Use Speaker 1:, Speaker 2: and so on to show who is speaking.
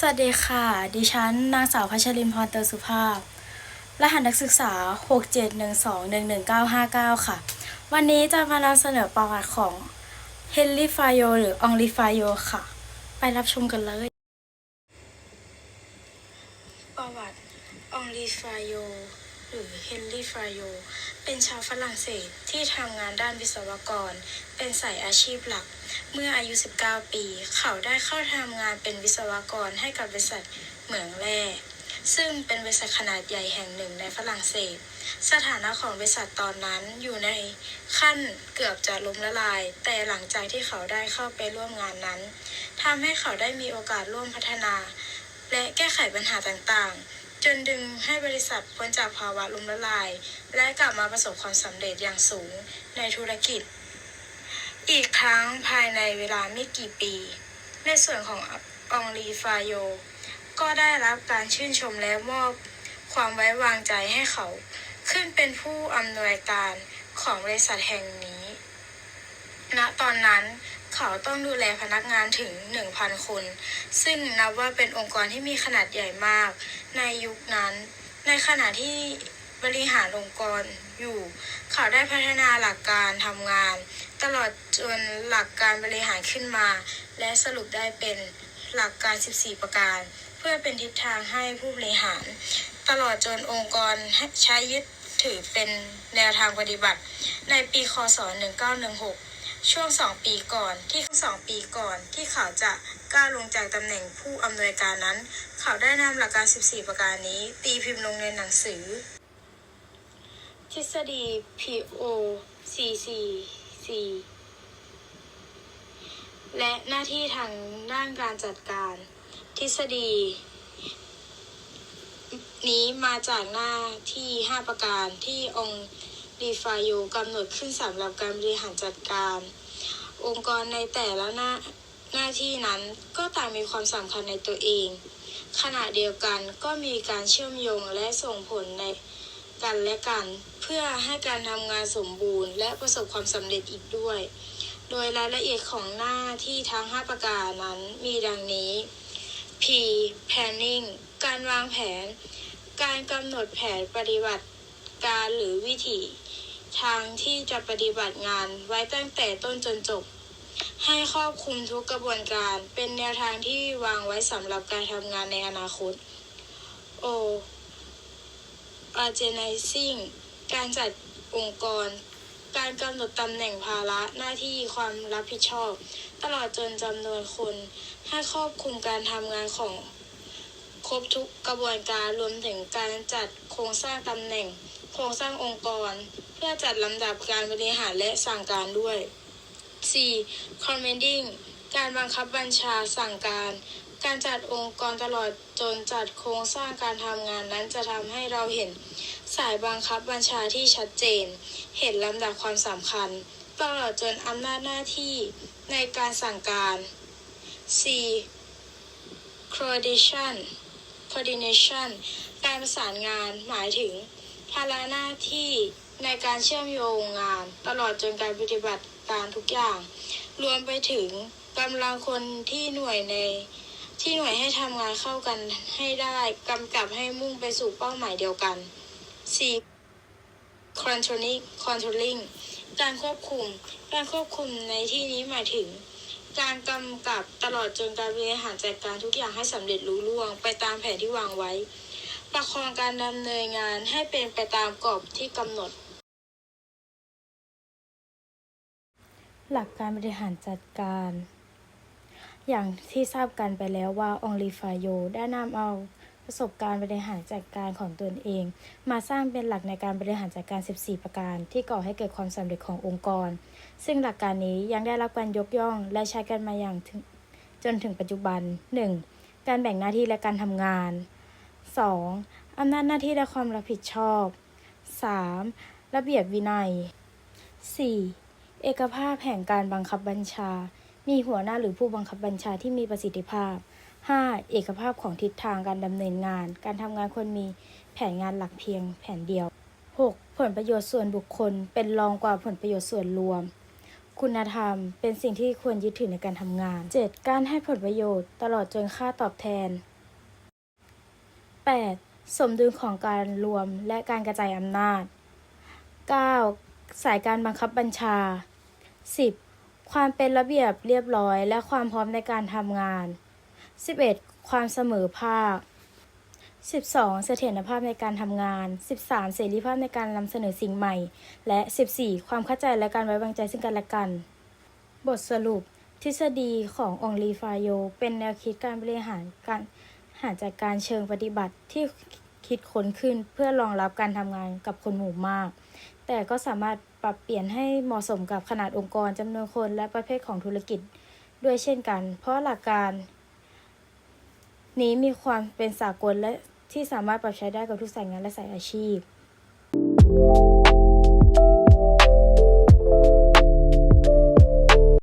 Speaker 1: สวัสดีค่ะ ดิฉันนางสาวพัชรินพรเตอร์สุภาพ รหัสนักศึกษา 6712-11959 ค่ะ วันนี้จะมานำเสนอประวัติของเฮนรี่ฟายโยหรือองลีฟายโยค่ะ ไปรับชมกันเลย ประวัติองลีฟายโย หรือเฮนรี่ฟรายโยเป็นชาวฝรั่งเศสที่ทำงานด้านวิศวกร เป็นสายอาชีพหลัก เมื่ออายุ 19 ปี เขาได้เข้าทำงานเป็นวิศวกรให้กับบริษัทเหมืองแร่ซึ่งเป็นบริษัทขนาดใหญ่แห่งหนึ่งในฝรั่งเศส สถานะของบริษัทตอนนั้นอยู่ในขั้นเกือบจะล้มละลาย แต่หลังจากที่เขาได้เข้าไปร่วมงานนั้นทำให้เขาได้มีโอกาสร่วมพัฒนา และแก้ไขปัญหาต่างๆ จนดึงให้บริษัทพ้นจากภาวะล้มละลาย และกลับมาประสบความสำเร็จอย่างสูงในธุรกิจ อีกครั้งภายในเวลาไม่กี่ปี ในส่วนขององลีฟาโย ก็ได้รับการชื่นชมและมอบความไว้วางใจให้เขา ขึ้นเป็นผู้อำนวยการของบริษัทแห่งนี้ณตอนนั้น เขาต้องดูแลพนักงานถึง 1,000 คน ซึ่งนับว่าเป็นองค์กรที่มีขนาดใหญ่มาก ในยุคนั้น ในขณะที่บริหารองค์กรอยู่ เขาได้พัฒนาหลักการทำงาน ตลอดจนหลักการบริหารขึ้นมา และสรุปได้เป็นหลักการ 14 ประการ เพื่อเป็นทิศทางให้ผู้บริหาร ตลอดจนองค์กรใช้ยึดถือเป็นแนวทางปฏิบัติ ในปี คศ 1916 ช่วงสองปีก่อนที่สองปีก่อนที่เขาจะก้าวลงจากตำแหน่งผู้อำนวยการนั้น เขาได้นำหลักการ 14 ประการนี้ ตีพิมพ์ลงในหนังสือ ทฤษฎี POCCC และหน้าที่ทางด้านการจัดการ ทฤษฎี นี้มาจากหน้าที่ 5 ประการที่องค์ รีฟาโยกำหนดขึ้นสำหรับการบริหารจัดการ องค์กรในแต่ละหน้าหน้าที่นั้นก็ต่างมีความสำคัญในตัวเอง ขณะเดียวกันก็มีการเชื่อมโยงและส่งผลในกันและกัน เพื่อให้การทำงานสมบูรณ์ และประสบความสำเร็จอีกด้วย โดยรายละเอียดของหน้าที่ทั้ง 5 ประการนั้นมีดังนี้ P planning การวางแผน การกำหนดแผนปฏิบัติการหรือวิธี ทางที่จะปฏิบัติงานไว้ตั้งแต่ต้นจนจบ ให้ครอบคลุมทุกกระบวนการ เป็นแนวทางที่วางไว้สำหรับการทำงานในอนาคต O organizing การจัดองค์กร การกำหนดตำแหน่งภาระหน้าที่ความรับผิดชอบ ตลอดจนจำนวนคน ให้ครอบคลุมการทำงานของครบทุกกระบวนการรวมถึงการจัดโครงสร้างตำแหน่ง โครงสร้างองค์กร เพื่อจัดลำดับการบริหารและสั่งการด้วย 4. commanding การบังคับบัญชาสั่งการ การจัดองค์กรตลอดจนจัดโครงสร้างการทำงานนั้นจะทำให้เราเห็น สายบังคับบัญชาที่ชัดเจน เห็นลำดับความสำคัญ ตลอดจนอำนาจหน้าที่ในการสั่งการ 4. coordination coordination การประสานงานหมายถึงภาระหน้าที่ ในการเชื่อมโยงงาน ตลอดจนการปฏิบัติการทุกอย่าง รวมไปถึงกำลังคนที่หน่วยในที่หน่วยให้ทำงานเข้ากันให้ได้กำกับให้มุ่งไปสู่เป้าหมายเดียวกัน 4. controlling controlling การควบคุม การควบคุมในที่นี้หมายถึง การกำกับตลอดจนการบริหารจัดการทุกอย่างให้สำเร็จลุล่วง ไปตามแผนที่วางไว้ ประคองการดำเนินงานให้เป็นไปตามกรอบที่กำหนด หลักการบริหารจัดการ อย่างที่ทราบกันไปแล้วว่าองลีฟาโยได้นำเอาประสบการณ์บริหารจัดการของตนเอง มาสร้างเป็นหลักในการบริหารจัดการ 14 ประการ ที่ก่อให้เกิดความสำเร็จขององค์กร ซึ่งหลักการนี้ยังได้รับการยกย่อง และใช้กันมาอย่างถึงจนถึงปัจจุบัน 1. การแบ่งหน้าที่และการทำงาน 2. อำนาจหน้าที่และความรับผิดชอบ 3. ระเบียบวินัย 4. เอกภาพแห่งการบังคับบัญชา มีหัวหน้าหรือผู้บังคับบัญชาที่มีประสิทธิภาพ 5. เอกภาพของทิศทางการดำเนินงาน การทำงานควรมีแผนงานหลักเพียงแผนเดียว 6. ผลประโยชน์ส่วนบุคคล เป็นรองกว่าผลประโยชน์ส่วนรวม คุณธรรมเป็นสิ่งที่ควรยึดถือในการทำงาน 7. การให้ผลประโยชน์ ตลอดจนค่าตอบแทน 8. สมดุลของการรวมและการกระจายอำนาจ 9. สายการบังคับบัญชา 10. ความเป็นระเบียบเรียบร้อยและความพร้อมในการทำงาน 11. ความเสมอภาค 12. เสถียรภาพในการทำงาน 13. เสรีภาพในการนำเสนอสิ่งใหม่ และ 14. ความเข้าใจและการไว้วางใจซึ่งกันและกัน บทสรุป ทฤษฎีขององลีฟาโย เป็นแนวคิดการบริหารการหารจัดการเชิงปฏิบัติที่ คิดค้นขึ้นเพื่อรองรับการทำงานกับคนหมู่มาก แต่ก็สามารถปรับเปลี่ยนให้เหมาะสมกับขนาดองค์กรจำนวนคนและประเภทของธุรกิจด้วยเช่นกัน เพราะหลักการนี้มีความเป็นสากลและที่สามารถปรับใช้ได้กับทุกสายงานและสายอาชีพ